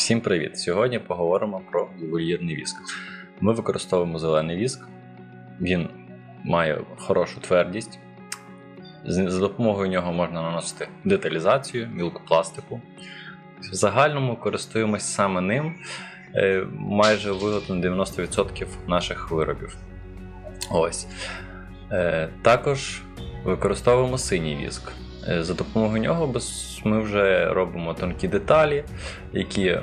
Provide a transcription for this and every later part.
Всім привіт! Сьогодні поговоримо про ювелірний віск. Ми використовуємо зелений віск, він має хорошу твердість. За допомогою нього можна наносити деталізацію, мілку пластику. В загальному користуємось саме ним. Е, Майже виготовлено 90% наших виробів. Ось. Е, Також використовуємо синій віск. Е, За допомогою нього ми вже робимо тонкі деталі, які е,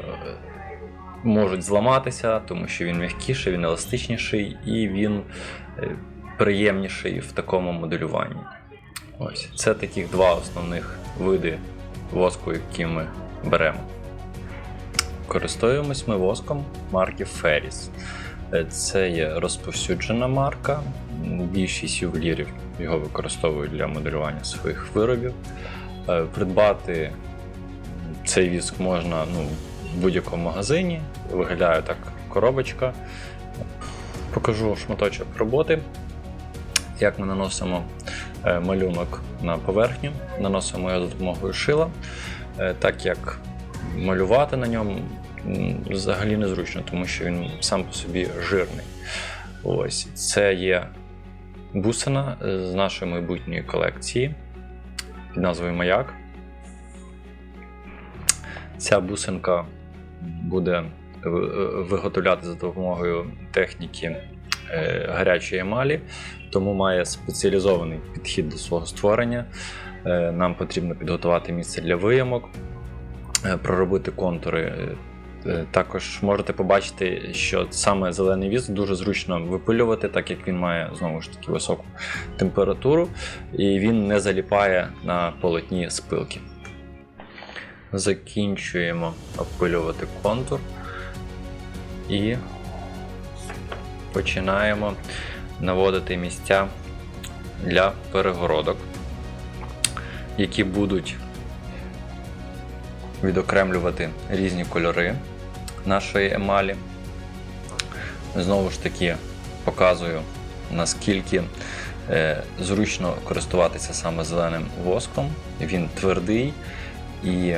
можуть зламатися, тому що він м'якіший, він еластичніший і він е, приємніший в такому моделюванні. Ось це таких два основних види воску, які ми беремо. Користуємось ми воском марки Ferris. Це є розповсюджена марка. Більшість ювелірів його використовують для моделювання своїх виробів. Е, Придбати цей віск можна ну, в будь-якому магазині. Виглядає так коробочка. Покажу шматочок роботи. Як ми наносимо е, малюнок на поверхню, наносимо його за допомогою шила, Е, так як малювати на ньому взагалі незручно, тому що він сам по собі жирний. Ось це є бусина е, з нашої майбутньої колекції під назвою Маяк. Ця бусинка буде виготовляти за допомогою техніки е, гарячої емалі, тому має спеціалізований підхід до свого створення. Е, Нам потрібно підготувати місце для виямок, е, проробити контури. Е, Також можете побачити, що саме зелений віск дуже зручно випилювати, так як він має знову ж таки високу температуру і він не заліпає на полотні спилки. Закінчуємо обпилювати контур і починаємо наводити місця для перегородок, які будуть відокремлювати різні кольори нашої емалі. Знову ж таки показую, наскільки е, зручно користуватися саме зеленим воском. Він твердий і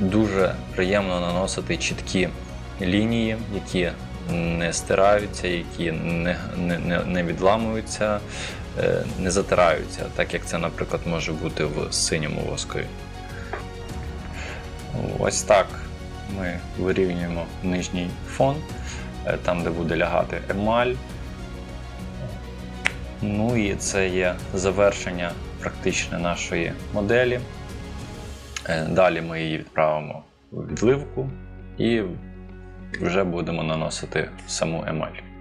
дуже приємно наносити чіткі лінії, які не стираються, які не, не, не, відламуються, е, не затираються, так як це, наприклад, може бути в синьому воскові. Ось так ми вирівнюємо нижній фон, е, там, де буде лягати емаль. Ну і це є завершення практичне нашої моделі. Е, Далі ми її відправимо в відливку і вже будемо наносити саму емаль.